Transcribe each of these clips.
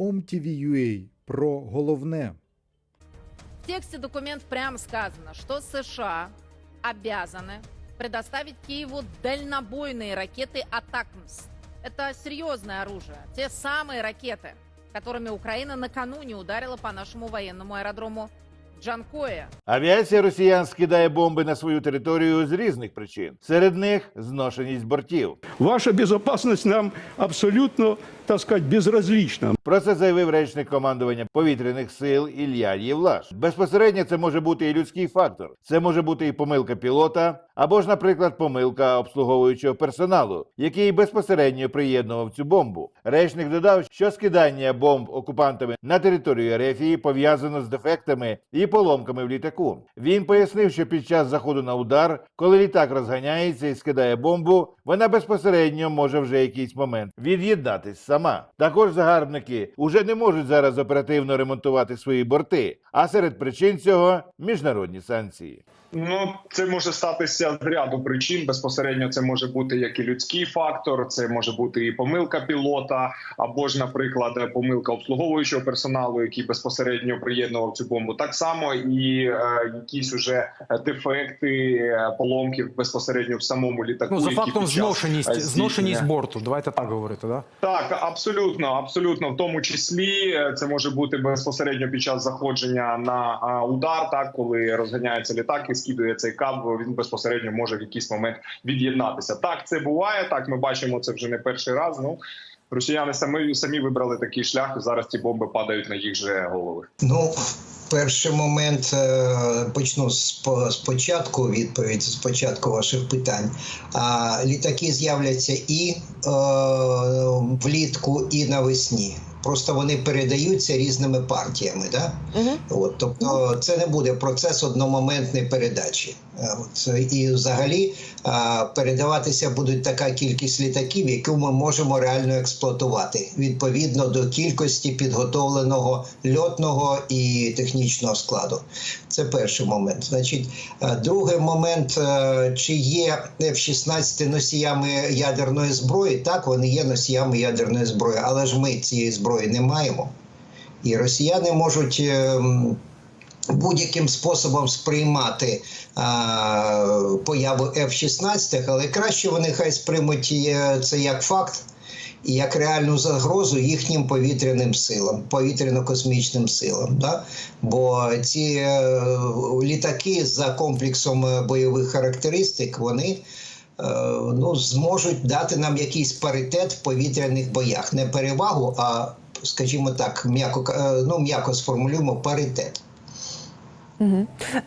OMTV.ua про головне. В тексте документ прямо сказано, что США обязаны предоставить Киеву дальнобойные ракеты «Атакмс». Это серьезное оружие. Те самые ракеты, которыми Украина накануне ударила по нашему военному аэродрому Джанкоя. Авіація росіян скидає бомби на свою територію з різних причин. Серед них зношеність бортів. Ваша безопасность нам абсолютно, так сказать, безразлична. Про це заявив речник командування повітряних сил Ілля Євлаш. Безпосередньо це може бути і людський фактор. Це може бути і помилка пілота, або ж, наприклад, помилка обслуговуючого персоналу, який безпосередньо приєднував цю бомбу. Речник додав, що скидання бомб окупантами на територію Ерефії пов'язано з дефектами і поломками в літаку. Він пояснив, що під час заходу на удар, коли літак розганяється і скидає бомбу, вона безпосередньо може вже якийсь момент від'єднатись сама. Також загарбники уже не можуть зараз оперативно ремонтувати свої борти. А серед причин цього міжнародні санкції. Ну, це може статися з ряду причин. Безпосередньо це може бути як і людський фактор, це може бути і помилка пілота, або ж, наприклад, помилка обслуговуючого персоналу, який безпосередньо приєднував цю бомбу. Так само і е, якісь уже дефекти, е, поломки безпосередньо в самому літаку. Ну, за фактом зношеність, е, зношеність борту. Давайте так говорити, да? так, абсолютно, абсолютно, в тому числі е, це може бути безпосередньо під час заходження на удар, так коли розганяється літак і скидує цей каб, він безпосередньо може в якийсь момент від'єднатися. Так, це буває. Так, ми бачимо це вже не перший раз. Ну росіяни самі самі вибрали такий шлях, і зараз ці бомби падають на їх же голови. Ну, перший момент е, почну з по- спочатку відповідь з початку ваших питань. А літаки з'являться і е, влітку, і навесні. Просто вони передаються різними партіями. Да? От, тобто це не буде процес одномоментної передачі. Е, От, і взагалі передаватися будуть така кількість літаків, яку ми можемо реально експлуатувати відповідно до кількості підготовленого льотного і технічного складу. Це перший момент. Значить, е, другий момент, е, чи є F-16 носіями ядерної зброї? Так, вони є носіями ядерної зброї, але ж ми цієї зброї не маємо. І росіяни можуть. е, Будь-яким способом сприймати а, появу F-16, але краще вони хай сприймуть е, це як факт і як реальну загрозу їхнім повітряним силам, повітряно-космічним силам. Да? Бо ці е, літаки за комплексом е, бойових характеристик, вони е, ну, зможуть дати нам якийсь паритет в повітряних боях. Не перевагу, а, скажімо так, м'яко, е, ну, м'яко сформулюємо паритет.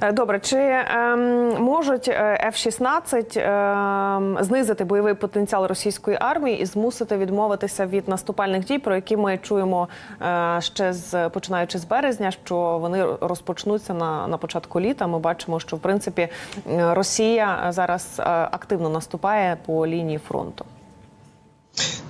Е, Добре, чи ем, можуть е, F-16 ем, знизити бойовий потенціал російської армії і змусити відмовитися від наступальних дій, про які ми чуємо е, ще з починаючи з березня, що вони розпочнуться на, на початку літа. Ми бачимо, що в принципі е, Росія зараз активно наступає по лінії фронту.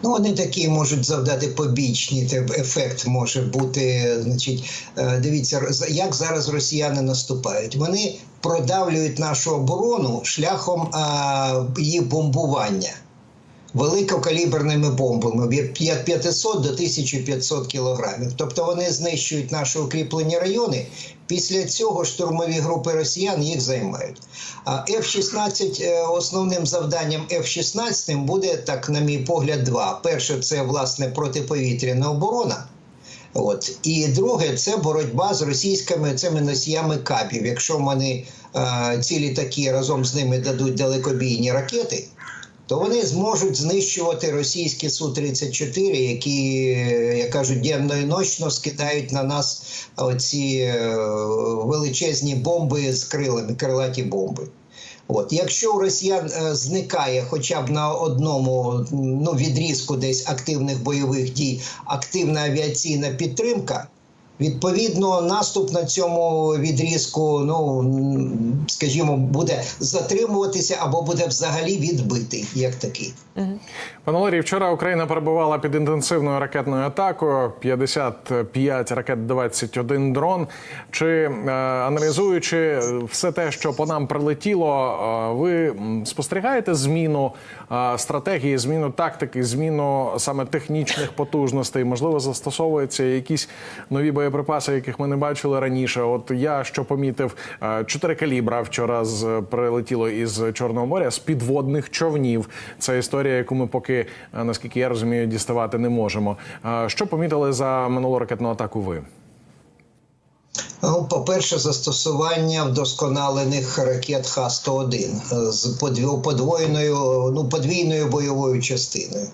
Ну, вони такі можуть завдати побічні ефект може бути. Значить, е, дивіться, як зараз росіяни наступають. Вони продавлюють нашу оборону шляхом а, її бомбування великокаліберними бомбами від 500 до 1500 кілограмів. Тобто вони знищують наші укріплені райони. Після цього штурмові групи росіян їх займають. А F-16, е, основним завданням F-16 буде, так, на мій погляд, два. Перше, це власне протиповітряна оборона. От і друге, це боротьба з російськими цими носіями кабів. Якщо вони е, ці літаки разом з ними дадуть далекобійні ракети, то вони зможуть знищувати російські Су-34, які, е, як кажуть, денно і ночно скидають на нас оці е, величезні бомби з крилами, крилаті бомби. От, якщо у росіян е, зникає хоча б на одному ну, відрізку десь активних бойових дій активна авіаційна підтримка, Відповідно, наступ на цьому відрізку, ну скажімо, буде затримуватися або буде взагалі відбитий як такий. Пане Валерій, вчора Україна перебувала під інтенсивною ракетною атакою. 55 ракет, 21 дрон. Чи е, аналізуючи все те, що по нам прилетіло, е, ви спостерігаєте зміну е, стратегії, зміну тактики, зміну саме технічних потужностей? Можливо, застосовуються якісь нові боєприпаси, яких ми не бачили раніше. От я що помітив, е, чотири калібра вчора з прилетіло із Чорного моря з підводних човнів. Це історія, яку ми поки, е, наскільки я розумію, діставати не можемо. Е, Що помітили за минулу ракетну атаку? Ви? Ну, по-перше, застосування вдосконалених ракет Х-101 з подві- подвоєною, ну, подвійною бойовою частиною.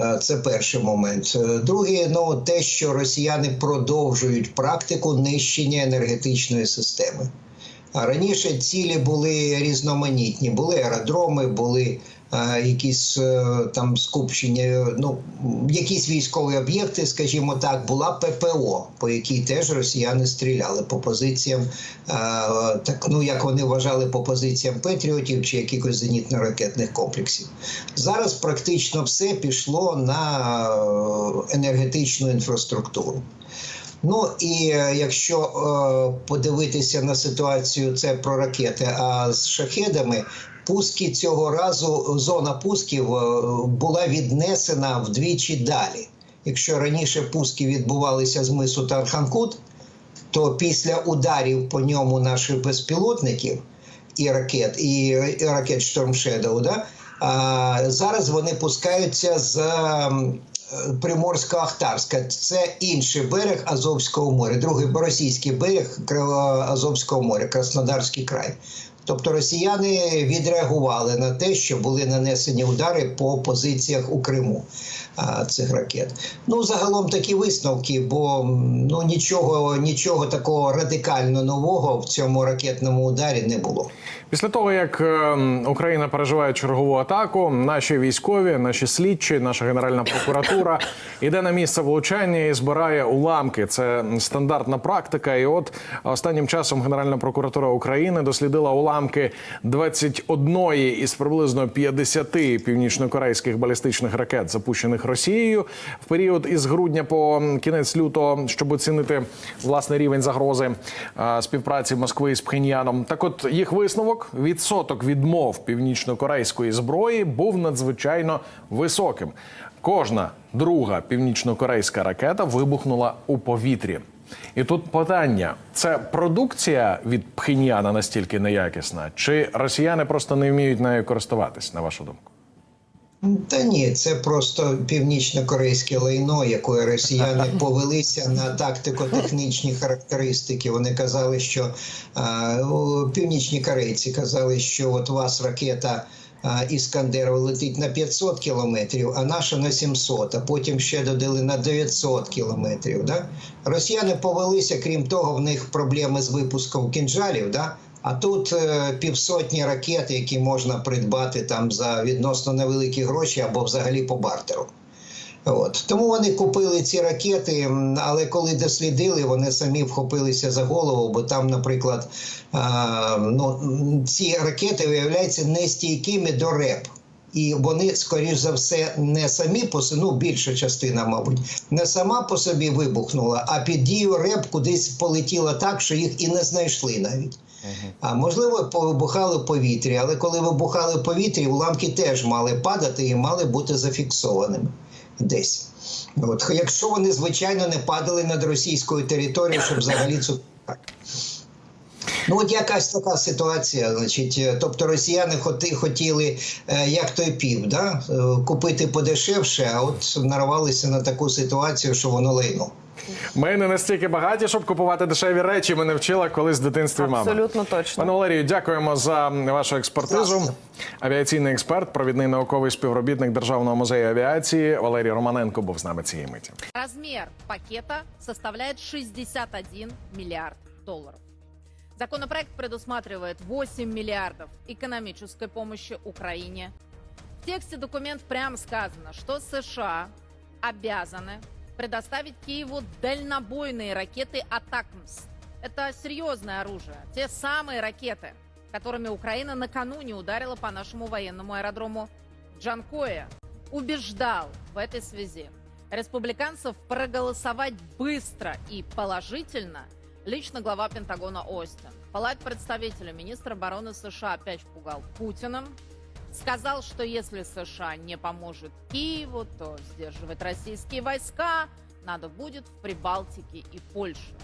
Е, Це перший момент. Е, Другий, ну те, що росіяни продовжують практику нищення енергетичної системи. А раніше цілі були різноманітні. Були аеродроми, були якісь е, там скупчення, ну якісь військові об'єкти, скажімо так, була ППО, по якій теж росіяни стріляли по позиціям, е, так ну як вони вважали, по позиціям Петріотів чи якихось зенітно-ракетних комплексів. Зараз практично все пішло на е, енергетичну інфраструктуру. Ну і е, якщо е, подивитися на ситуацію, це про ракети, а з шахедами. Пуски цього разу, зона пусків е, була віднесена вдвічі далі. Якщо раніше пуски відбувалися з мису Тарханкут, то після ударів по ньому наших безпілотників і ракет, і, ракет Shadow, да, зараз вони пускаються з Приморсько-Ахтарська. Це інший берег Азовського моря, другий російський берег Азовського моря, Краснодарський край. Тобто росіяни відреагували на те, що були нанесені удари по позиціях у Криму а, цих ракет. Ну, загалом такі висновки, бо ну нічого, нічого такого радикально нового в цьому ракетному ударі не було. Після того, як е, Україна переживає чергову атаку, наші військові, наші слідчі, наша генеральна прокуратура йде на місце влучання і збирає уламки. Це стандартна практика. І от останнім часом Генеральна прокуратура України дослідила уламки 21 із приблизно 50 північнокорейських балістичних ракет, запущених Росією в період із грудня по кінець лютого, щоб оцінити власний рівень загрози е, співпраці Москви з Пхеньяном. Так, от їх висновок відсоток відмов північнокорейської зброї був надзвичайно високим. Кожна друга північнокорейська ракета вибухнула у повітрі. І тут питання: це продукція від Пхеньяна настільки неякісна, чи росіяни просто не вміють нею користуватись, на вашу думку? Та ні, це просто північно-корейське лайно, якої росіяни повелися на тактико-технічні характеристики. Вони казали, що о, північні корейці казали, що от у вас ракета. А, Іскандер летить на 500 кілометрів, а наша на 700, а потім ще додали на 900 кілометрів. Да? Росіяни повелися, крім того, в них проблеми з випуском кінжалів. Да? А тут е, півсотні ракет, які можна придбати там за відносно невеликі гроші або взагалі по бартеру. От. Тому вони купили ці ракети, але коли дослідили, вони самі вхопилися за голову, бо там, наприклад, а, ну, ці ракети виявляються нестійкими до РЕП. І вони, скоріш за все, не самі по собі, ну більша частина, мабуть, не сама по собі вибухнула, а під дією РЕП кудись полетіла так, що їх і не знайшли навіть. А можливо, повибухали в повітрі, але коли вибухали в повітрі, уламки теж мали падати і мали бути зафіксованими десь. От, якщо вони, звичайно, не падали над російською територією, щоб взагалі цю. Ну, от якась така ситуація. Значить, е, тобто росіяни хоти- хотіли, е, як той пів, да? е, купити подешевше, а от нарвалися на таку ситуацію, що воно лайно. Ми не настільки багаті, щоб купувати дешеві речі. Мене вчила колись в дитинстві мама. Абсолютно точно. Пане Валерію, дякуємо за вашу експертизу. Власне. Авіаційний експерт, провідний науковий співробітник Державного музею авіації Валерій Романенко був з нами цієї миті. Размер пакета составляет 61 миллиард долларов. Законопроект предусматривает 8 миллиардов экономической помощи Украине. В тексте документ прямо сказано, что США обязаны предоставить Киеву дальнобойные ракеты «Атакмс». Это серьезное оружие. Те самые ракеты, которыми Украина накануне ударила по нашему военному аэродрому Джанкоя. Убеждал в этой связи республиканцев проголосовать быстро и положительно лично глава Пентагона Остин. Палат представителя министра обороны США опять пугал Путиным. Сказал, что если США не поможет Киеву, то сдерживать российские войска надо будет в Прибалтике и Польше.